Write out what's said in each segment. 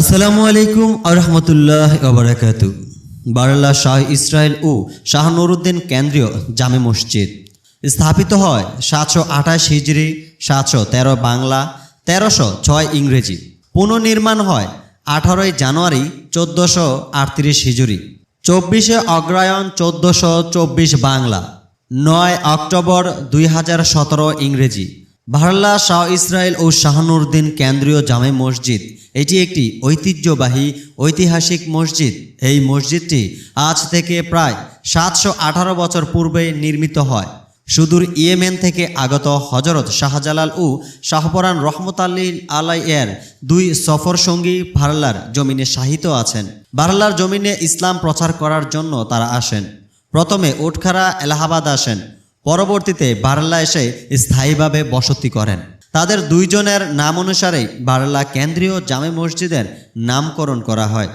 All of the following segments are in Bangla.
আসসালামু আলাইকুম আরহামতুল্লাহ ওবরাকাতু বারাল্লাহ শাহ ইসরায়েল ও শাহ নুরুদ্দিন কেন্দ্রীয় জামে মসজিদ স্থাপিত হয় সাতশো আঠাশ হিজড়ি সাতশো তেরো বাংলা, তেরোশো ছয় ইংরেজি। পুনর্নির্মাণ হয় আঠারোই জানুয়ারি, চোদ্দোশো আটত্রিশ হিজুরি। চব্বিশে অগ্রায়ণ চোদ্দোশো চব্বিশ বাংলা। নয় অক্টোবর দুই হাজার সতেরো ইংরেজি। ভারলা শাহ ইসরায়েল ও শাহনুরদ্দিন কেন্দ্রীয় জামে মসজিদ এটি একটি ঐতিহ্যবাহী ঐতিহাসিক মসজিদ। এই মসজিদটি আজ থেকে প্রায় সাতশো আঠারো বছর পূর্বে নির্মিত হয়। সুদূর ইয়েমেন থেকে আগত হজরত শাহজালাল ও শাহপরান রহমতাল্লিল আলাই এর দুই সফর সঙ্গী ভারলার জমিনে শাহিত আছেন। ভারলার জমিনে ইসলাম প্রচার করার জন্য তারা আসেন। প্রথমে উটখারা এলাহাবাদ আসেন। পরবর্তীতে বারলা এসে স্থায়ীভাবে বসতি করেন। তাদের দুইজনের নাম অনুসারেই বারলা কেন্দ্রীয় জামে মসজিদের নামকরণ করা হয়।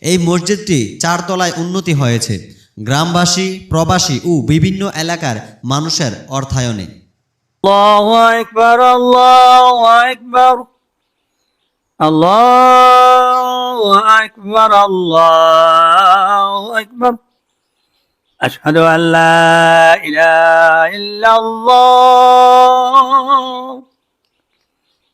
এই মসজিদটি চারতলায় উন্নতি হয়েছে। গ্রামবাসী, প্রবাসী ও বিভিন্ন এলাকার মানুষের অর্থায়নে। আল্লাহ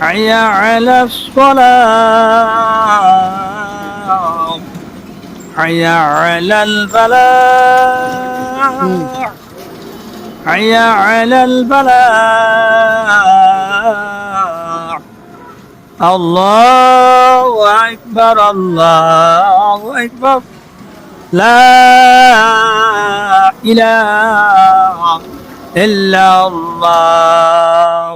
حي على الصلاة. حي على الفلاح حي على الفلاح الله أكبر الله أكبر. لا إله إلا الله.